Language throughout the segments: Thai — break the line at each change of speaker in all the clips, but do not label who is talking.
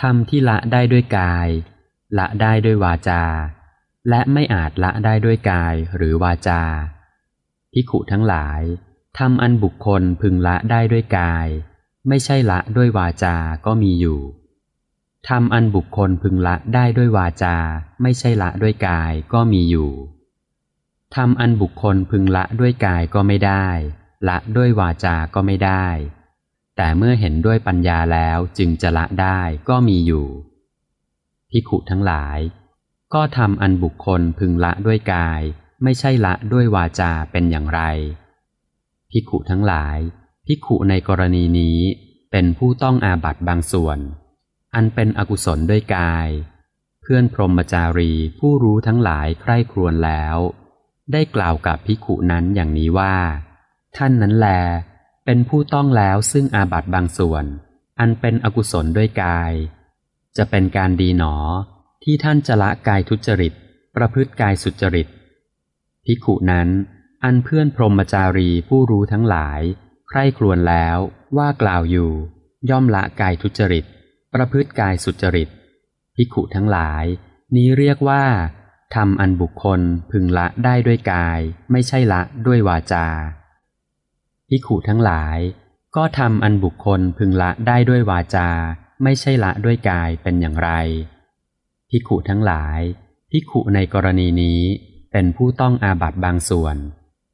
ธรรมที่ละได้ด้วยกาย ละได้ด้วยวาจา และไม่อาจละได้ด้วยกายหรือวาจาภิขุทั้งหลายทำอันบุคคลพึงละได้ด้วยกาย ไม่ใช่ละด้วยวาจา ก็มีอยู่ทำอันบุคคลพึงละได้ด้วยวาจา ไม่ใช่ละด้วยกายก็มีอยู่ทำอันบุคคลพึงละด้วยกายก็ไม่ได้ ละด้วยวาจาก็ไม่ได้ แต่เมื่อเห็นด้วยปัญญาแล้วจึงจะละได้ก็มีอยู่พิขุทั้งหลาย ก็ทำอันบุคคลพึงละด้วยกาย ไม่ใช่ละด้วยวาจาเป็นอย่างไรพิขุทั้งหลายพิขุในกรณีนี้เป็นผู้ต้องอาบัตบางส่วน อันเป็นอกุศลด้วยกาย เพื่อนพรหมจารีผู้รู้ทั้งหลายใคร่ครวญแล้ว ได้กล่าวกับพิขุนั้นอย่างนี้ว่า ท่านนั้นแล เป็นผู้ต้องแล้วซึ่งอาบัตบางส่วน อันเป็นอกุศลด้วยกาย จะเป็นการดีหนอที่ท่านจะละกายทุจริต ประพฤติกายสุจริตพิขุนั้น อันเพื่อนพรหมจารีผู้รู้ทั้งหลาย ใคร่ครวญแล้วว่ากล่าวอยู่ ย่อมละกายทุจริต ประพฤติกายสุจริตพิขุทั้งหลาย นี้เรียกว่าทำอันบุคคลพึงละได้ด้วยกาย ไม่ใช่ละด้วยวาจา พิขุทั้งหลาย ก็ทำอันบุคคลพึงละได้ด้วยวาจา ไม่ใช่ละด้วยกายเป็นอย่างไรพิขุทั้งหลายพิขุในกรณีนี้เป็นผู้ต้องอาบัตบางส่วน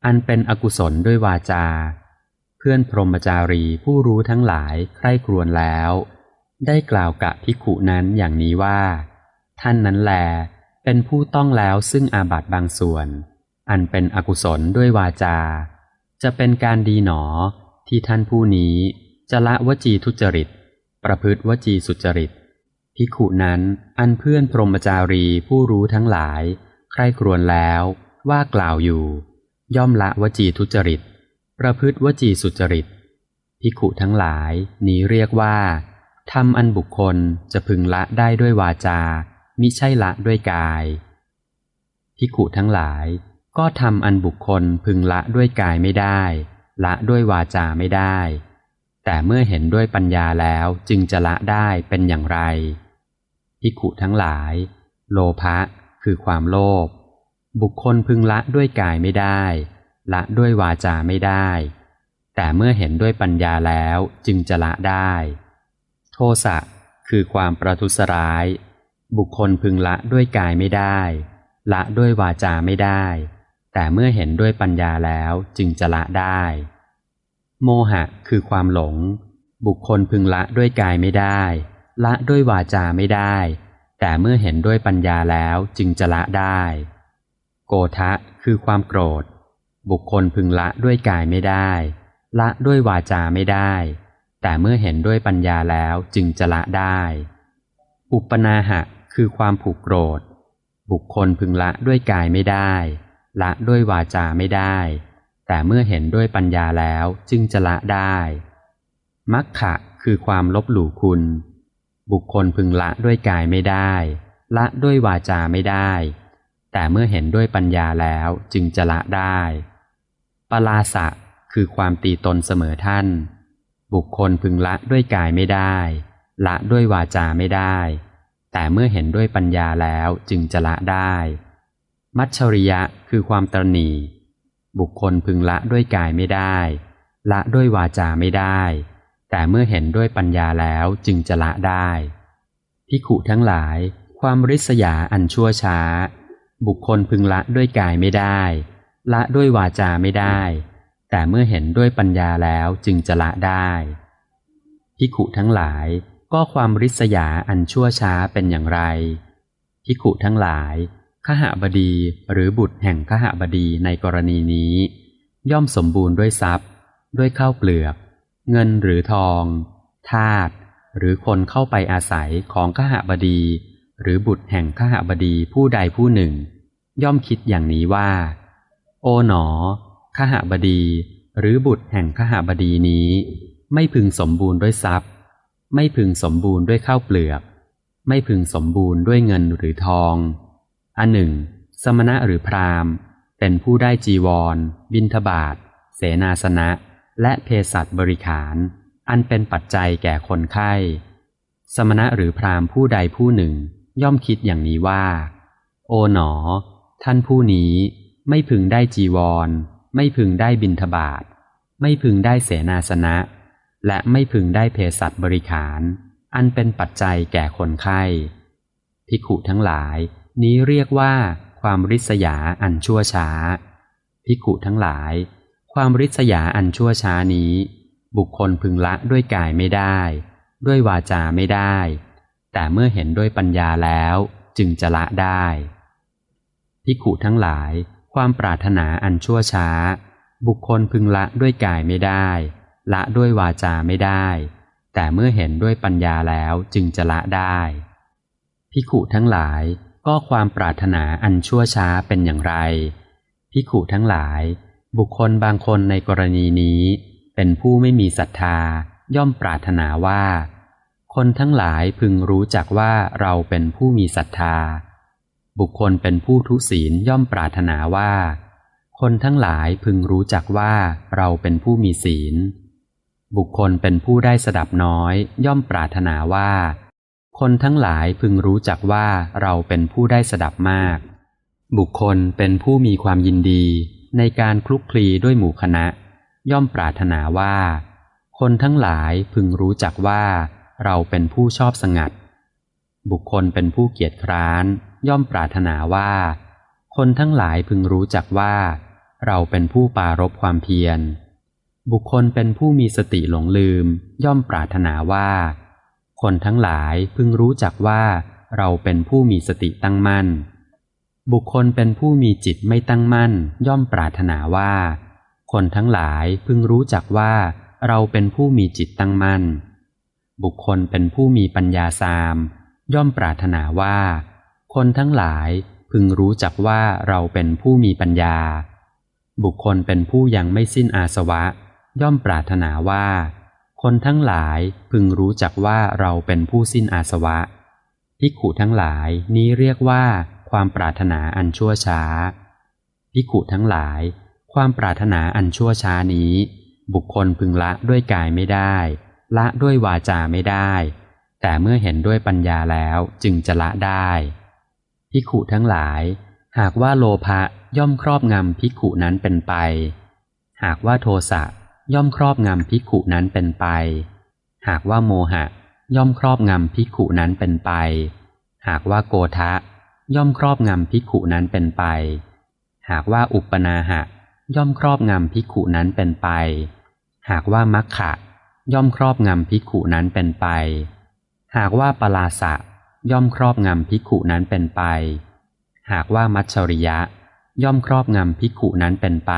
อันเป็นอกุศลด้วยวาจา เพื่อนพรหมจารีผู้รู้ทั้งหลายใคร่ครวญแล้ว ได้กล่าวกับพิขุนั้นอย่างนี้ว่า ท่านนั้นแล เป็นผู้ต้องแล้วซึ่งอาบัตบางส่วน อันเป็นอกุศลด้วยวาจา จะเป็นการดีหนอที่ท่านผู้นี้จะละวจีทุจริต ประพฤติวจีสุจริตพิขุนั้นอันเพื่อนพรหมจารีผู้รู้ทั้งหลาย ใคร่ครวญแล้วว่ากล่าวอยู่ ย่อมละวจีทุจริต ประพฤติวจีสุจริตพิขุทั้งหลายนี้เรียกว่าทำอันบุคคลจะพึงละได้ด้วยวาจามิใช่ละด้วยกายพิขุทั้งหลาย ก็ทำอันบุคคลพึงละด้วยกายไม่ได้ ละด้วยวาจาไม่ได้ แต่เมื่อเห็นด้วยปัญญาแล้วจึงจะละได้เป็นอย่างไรพิขุทั้งหลาย โลภะคือความโลภบุคคลพึงละด้วยกายไม่ได้ ละด้วยวาจาไม่ได้ แต่เมื่อเห็นด้วยปัญญาแล้วจึงจะละได้ โทสะคือความประทุษร้าย บุคคลพึงละด้วยกายไม่ได้ ละด้วยวาจาไม่ได้ แต่เมื่อเห็นด้วยปัญญาแล้วจึงจะละได้ โมหะคือความหลง บุคคลพึงละด้วยกายไม่ได้ ละด้วยวาจาไม่ได้ แต่เมื่อเห็นด้วยปัญญาแล้วจึงจะละได้ โกทะคือความโกรธ บุคคลพึงละด้วยกายไม่ได้ ละด้วยวาจาไม่ได้ แต่เมื่อเห็นด้วยปัญญาแล้วจึงจะละได้ อุปนาหะคือความผูกโกรธ บุคคลพึงละด้วยกายไม่ได้ ละด้วยวาจาไม่ได้ แต่เมื่อเห็นด้วยปัญญาแล้วจึงจะละได้มัคคะคือความลบหลู่คุณ บุคคลพึงละด้วยกายไม่ได้ ละด้วยวาจาไม่ได้ แต่เมื่อเห็นด้วยปัญญาแล้วจึงจะละได้ปลาสะคือความตีตนเสมอท่าน บุคคลพึงละด้วยกายไม่ได้ ละด้วยวาจาไม่ได้ แต่เมื่อเห็นด้วยปัญญาแล้วจึงจะละได้ มัชชริยะคือความตรณีบุคคลพึงละด้วยกายไม่ได้ ละด้วยวาจาไม่ได้ แต่เมื่อเห็นด้วยปัญญาแล้วจึงจะละได้พิขุทั้งหลาย ความริษยาอันชั่วช้า บุคคลพึงละด้วยกายไม่ได้ ละด้วยวาจาไม่ได้ แต่เมื่อเห็นด้วยปัญญาแล้วจึงจะละได้พิขุทั้งหลายก็ความริษยาอันชั่วช้าเป็นอย่างไรพิขุทั้งหลาย ขหบดีหรือบุตรแห่งขหบดีในกรณีนี้ ย่อมสมบูรณ์ด้วยทรัพย์ ด้วยข้าวเปลือก เงินหรือทองทาตหรือคนเข้าไปอาศัยของขหบดี หรือบุตรแห่งขหบดีผู้ใดผู้หนึ่ง ย่อมคิดอย่างนี้ว่า โอ๋หนอขหบดี หรือบุตรแห่งขหบดีนี้ ไม่พึงสมบูรณ์ด้วยทรัพย์ ไม่พึงสมบูรณ์ด้วยข้าวเปลือก ไม่พึงสมบูรณ์ด้วยเงินหรือทอง อันหนึ่ง สมณะหรือพราหมณ์ เป็นผู้ได้จีวร บินทบาทเสนาสนะ และเพศัตบริขาร อันเป็นปัจจัยแก่คนไข้ สมณะหรือพราหมณ์ผู้ใดผู้หนึ่ง ย่อมคิดอย่างนี้ว่า โอ๋หนอ ท่านผู้นี้ไม่พึงได้จีวร ไม่พึงได้บิณฑบาตไม่พึงได้เสนาสนะ และไม่พึงได้เภสัชบริขาร อันเป็นปัจจัยแก่คนไข้ ภิกขุทั้งหลาย นี้เรียกว่า ความริษยาอันชั่วช้าภิกุทั้งหลาย ความริษยาอันชั่วช้านี้ บุคคลพึงละด้วยกายไม่ได้ ด้วยวาจาไม่ได้ แต่เมื่อเห็นด้วยปัญญาแล้วจึงจะละได้ภิกุทั้งหลาย ความปรารถนาอันชั่วช้า บุคคลพึงละด้วยกายไม่ได้ ละด้วยวาจาไม่ได้ แต่เมื่อเห็นด้วยปัญญาแล้วจึงจะละได้ภิกุทั้งหลาย ก็ความปรารถนาอันชั่วช้าเป็นอย่างไรภิขุทั้งหลาย บุคคลบางคนในกรณีนี้ เป็นผู้ไม่มีศรัทธา ย่อมปรารถนาว่า คนทั้งหลายพึงรู้จักว่าเราเป็นผู้มีศรัทธา บุคคลเป็นผู้ทุศีลย่อมปรารถนาว่า คนทั้งหลายพึงรู้จักว่าเราเป็นผู้มีศีล บุคคลเป็นผู้ได้สดับน้อย ย่อมปรารถนาว่า คนทั้งหลายพึงรู้จักว่าเราเป็นผู้ได้สดับมาก บุคคลเป็นผู้มีความยินดี ในการคลุกคลีด้วยหมู่คณะ ย่อมปรารถนาว่า คนทั้งหลายพึงรู้จักว่าเราเป็นผู้ชอบสงัด บุคคลเป็นผู้เกียจคร้าน ย่อมปรารถนาว่า คนทั้งหลายพึงรู้จักว่า เราเป็นผู้ปารบความเพียร บุคคลเป็นผู้มีสติหลงลืม ย่อมปรารถนาว่า คนทั้งหลายพึงรู้จักว่าเราเป็นผู้มีสติตั้งมั่น บุคคลเป็นผู้มีจิตไม่ตั้งมั่น ย่อมปรารถนาว่า คนทั้งหลายพึงรู้จักว่าเราเป็นผู้มีจิตตั้งมั่น บุคคลเป็นผู้มีปัญญาสาม ย่อมปรารถนาว่า คนทั้งหลายพึงรู้จักว่าเราเป็นผู้มีปัญญา บุคคลเป็นผู้ยังไม่สิ้นอาสวะ ย่อมปรารถนาว่า คนทั้งหลายพึงรู้จักว่าเราเป็นผู้สิ้นอาสวะ ภิกขุทั้งหลายนี้เรียกว่าความปรารถนาอันชั่วช้าพิกุทั้งหลาย ความปรารถนาอันชั่วช้านี้ บุคคลพึงละด้วยกายไม่ได้ ละด้วยวาจาไม่ได้ แต่เมื่อเห็นด้วยปัญญาแล้วจึงจะละได้พิกุทั้งหลาย หากว่าโลภะย่อมครอบงำพิกุนั้นเป็นไป หากว่าโทสะ ย่อมครอบงำพิกุนั้นเป็นไป หากว่าโมหะ ย่อมครอบงำพิกุนั้นเป็นไป หากว่าโกทะ ย่อมครอบงำภิกขุนั้นเป็นไป หากว่าอุปนาหะ ย่อมครอบงำภิกขุนั้นเป็นไป หากว่ามัคคะย่อมครอบงำภิกขุนั้นเป็นไป หากว่าปลาสะ ย่อมครอบงำภิกขุนั้นเป็นไป หากว่ามัชริยะ ย่อมครอบงำภิกขุนั้นเป็นไป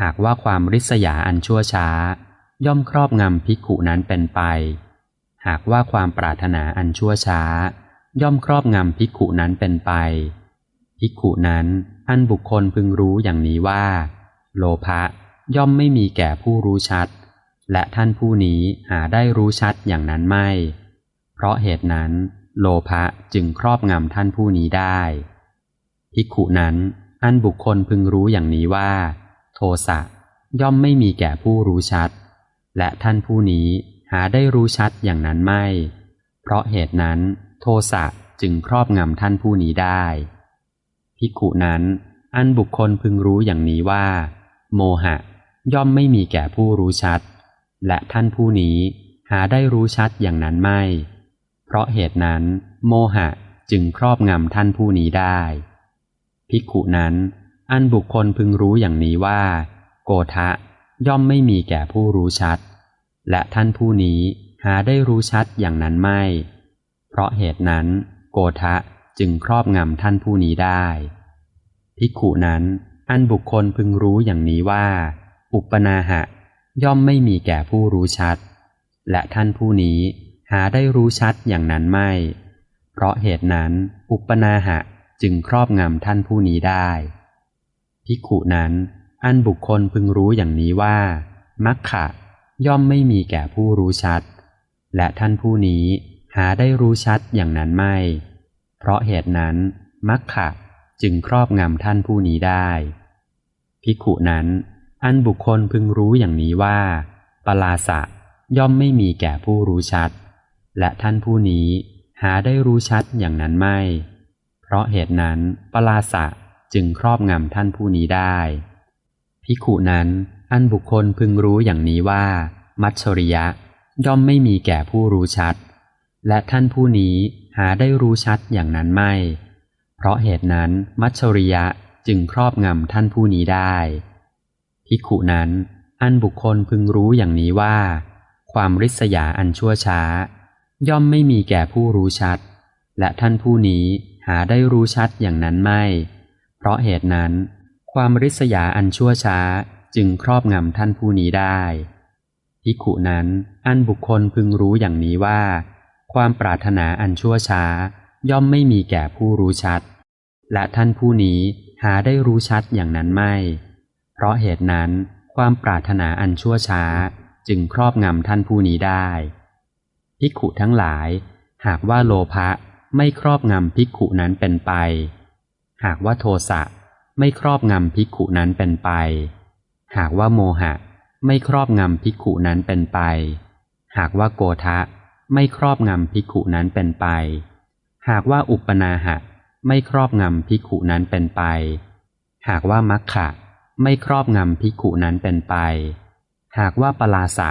หากว่าความริษยาอันชั่วช้า ย่อมครอบงำภิกขุนั้นเป็นไป หากว่าความปรารถนาอันชั่วช้า ย่อมครอบงำภิกขุนั้นเป็นไป ภิกขุนั้นอันบุคคลพึงรู้อย่างนี้ว่า โลภะย่อมไม่มีแก่ผู้รู้ชัด และท่านผู้นี้หาได้รู้ชัดอย่างนั้นไม่ เพราะเหตุนั้น โลภะจึงครอบงำท่านผู้นี้ได้ภิกขุนั้นอันบุคคลพึงรู้อย่างนี้ว่า โทสะย่อมไม่มีแก่ผู้รู้ชัด และท่านผู้นี้หาได้รู้ชัดอย่างนั้นไม่ เพราะเหตุนั้นโทสะจึงครอบงำท่านผู้นี้ได้ภิกุนั้น อันบุคคลพึงรู้อย่างนี้ว่า โมหะ ย่อมไม่มีแก่ผู้รู้ชัด และท่านผู้นี้หาได้รู้ชัดอย่างนั้นไม่ เพราะเหตุนั้น โมหะจึงครอบงำท่านผู้นี้ได้ภิกุนั้น อันบุคคลพึงรู้อย่างนี้ว่า โกทะย่อมไม่มีแก่ผู้รู้ชัด และท่านผู้นี้หาได้รู้ชัดอย่างนั้นไม่ เพราะเหตุนั้น โกทะจึงครอบงำท่านผู้นี้ได้ภิกขุนั้น อันบุคคลพึงรู้อย่างนี้ว่า อุปนาหะ ย่อมไม่มีแก่ผู้รู้ชัด และท่านผู้นี้หาได้รู้ชัดอย่างนั้นไม่ เพราะเหตุนั้น อุปนาหะจึงครอบงำท่านผู้นี้ได้ ภิกขุนั้น อันบุคคลพึงรู้อย่างนี้ว่ามัคคะย่อมไม่มีแก่ผู้รู้ชัด และท่านผู้นี้หาได้รู้ชัดอย่างนั้นไม่ เพราะเหตุนั้นมัคคะจึงครอบงำท่านผู้นี้ได้ ภิกขุนั้น อันบุคคลพึงรู้อย่างนี้ว่าปลาสะย่อมไม่มีแก่ผู้รู้ชัด และท่านผู้นี้หาได้รู้ชัดอย่างนั้นไม่ เพราะเหตุนั้นปลาสะ จึงครอบงำท่านผู้นี้ได้พิขุนั้นอันบุคคลพึงรู้อย่างนี้ว่า มัชชริยะย่อมไม่มีแก่ผู้รู้ชัด และท่านผู้นี้หาได้รู้ชัดอย่างนั้นไม่ เพราะเหตุนั้นมัชชริยะจึงครอบงำท่านผู้นี้ได้พิขุนั้นอันบุคคลพึงรู้อย่างนี้ว่า ความริษยาอันชั่วช้า ย่อมไม่มีแก่ผู้รู้ชัด และท่านผู้นี้หาได้รู้ชัดอย่างนั้นไม่ เพราะเหตุนั้น ความริษยาอันชั่วช้าจึงครอบงำท่านผู้นี้ได้ภิกขุนั้นอันบุคคลพึงรู้อย่างนี้ว่า ความปรารถนาอันชั่วช้า ย่อมไม่มีแก่ผู้รู้ชัด และท่านผู้นี้หาได้รู้ชัดอย่างนั้นไม่ เพราะเหตุนั้นความปรารถนาอันชั่วช้าจึงครอบงำท่านผู้นี้ได้ภิกขุทั้งหลาย หากว่าโลภะไม่ครอบงำภิกขุนั้นเป็นไป หากว่าโทสะไม่ครอบงำภิกขุนั้นเป็นไป หากว่าโมหะไม่ครอบงำภิกขุนั้นเป็นไป หากว่าโกทะไม่ครอบงำภิกขุนั้นเป็นไป หากว่าอุปนาหะไม่ครอบงำภิกขุนั้นเป็นไป หากว่ามัคคะไม่ครอบงำภิกขุนั้นเป็นไป หากว่าปลาสะ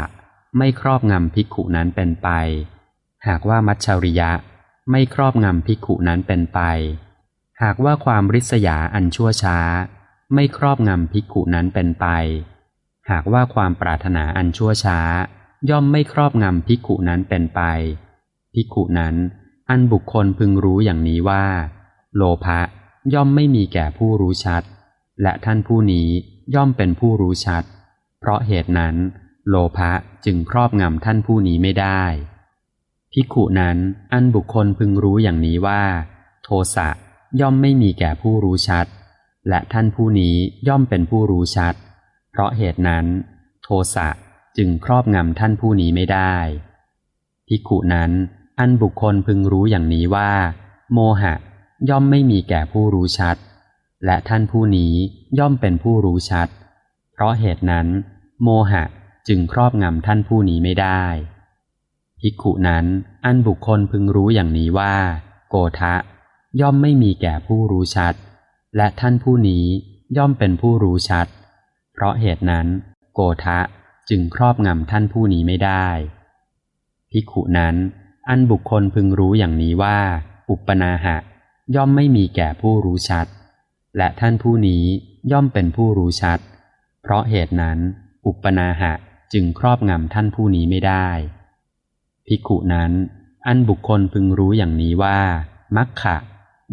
ไม่ครอบงำภิกขุนั้นเป็นไป หากว่ามัชชริยะ ไม่ครอบงำภิกขุนั้นเป็นไป หากว่าความริษยาอันชั่วช้า ไม่ครอบงำภิกขุนั้นเป็นไป หากว่าความปรารถนาอันชั่วช้า ย่อมไม่ครอบงำภิกขุนั้นเป็นไป ภิกขุนั้น อันบุคคลพึงรู้อย่างนี้ว่า โลภะย่อมไม่มีแก่ผู้รู้ชัด และท่านผู้นี้ย่อมเป็นผู้รู้ชัด เพราะเหตุนั้น โลภะจึงครอบงำท่านผู้นี้ไม่ได้ภิกขุนั้นอันบุคคลพึงรู้อย่างนี้ว่า โทสะ ย่อมไม่มีแก่ผู้รู้ชัด และท่านผู้นี้ย่อมเป็นผู้รู้ชัด เพราะเหตุนั้น โทสะจึงครอบงำท่านผู้นี้ไม่ได้ภิกุนั้น อันบุคคลพึงรู้อย่างนี้ว่า โมหะ ย่อมไม่มีแก่ผู้รู้ชัด และท่านผู้นี้ย่อมเป็นผู้รู้ชัด เพราะเหตุนั้น โมหะจึงครอบงำท่านผู้นี้ไม่ได้ภิกุนั้น อันบุคคลพึงรู้อย่างนี้ว่า โกทะ ย่อมไม่มีแก่ผู้รู้ชัด และท่านผู้นี้ย่อมเป็นผู้รู้ชัด เพราะเหตุนั้นโกทะจึงครอบงำท่านผู้นี้ไม่ได้ภิกขุนั้น อันบุคคลพึงรู้อย่างนี้ว่า อุปนาหะ ย่อมไม่มีแก่ผู้รู้ชัด และท่านผู้นี้ย่อมเป็นผู้รู้ชัด เพราะเหตุนั้น อุปนาหะจึงครอบงำท่านผู้นี้ไม่ได้ภิกขุนั้น อันบุคคลพึงรู้อย่างนี้ว่ามัคคะ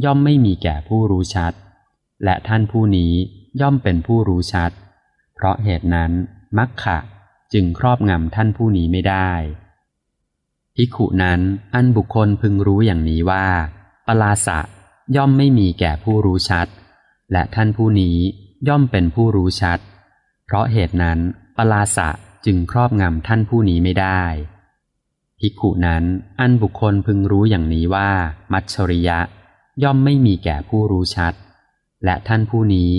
ย่อมไม่มีแก่ผู้รู้ชัด และท่านผู้นี้ย่อมเป็นผู้รู้ชัด เพราะเหตุนั้นมัคคะจึงครอบงำท่านผู้นี้ไม่ได้ภิกขุนั้นอันบุคคลพึงรู้อย่างนี้ว่าปลาสะย่อมไม่มีแก่ผู้รู้ชัด และท่านผู้นี้ย่อมเป็นผู้รู้ชัด เพราะเหตุนั้นปลาสะจึงครอบงำท่านผู้นี้ไม่ได้ภิกขุนั้นอันบุคคลพึงรู้อย่างนี้ว่า มัชชริยะ ย่อมไม่มีแก่ผู้รู้ชัด และท่านผู้นี้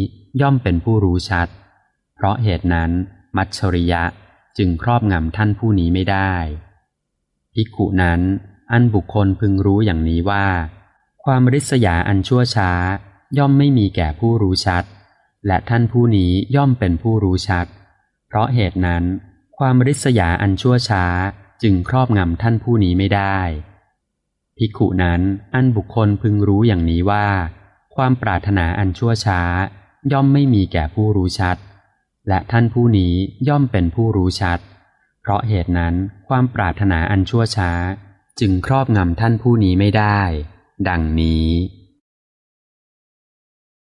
ย่อมเป็นผู้รู้ชัด เพราะเหตุนั้น มัชชริยะจึงครอบงำท่านผู้นี้ไม่ได้ภิกขุนั้น อันบุคคลพึงรู้อย่างนี้ว่า ความริษยาอันชั่วช้า ย่อมไม่มีแก่ผู้รู้ชัด และท่านผู้นี้ย่อมเป็นผู้รู้ชัด เพราะเหตุนั้น ความริษยาอันชั่วช้าจึงครอบงำท่านผู้นี้ไม่ได้ ภิกขุนั้นอันบุคคลพึงรู้อย่างนี้ว่า ความปรารถนาอันชั่วช้า ย่อมไม่มีแก่ผู้รู้ชัด และท่านผู้นี้ย่อมเป็นผู้รู้ชัด เพราะเหตุนั้นความปรารถนาอันชั่วช้า จึงครอบงำท่านผู้นี้ไม่ได้ ดังนี้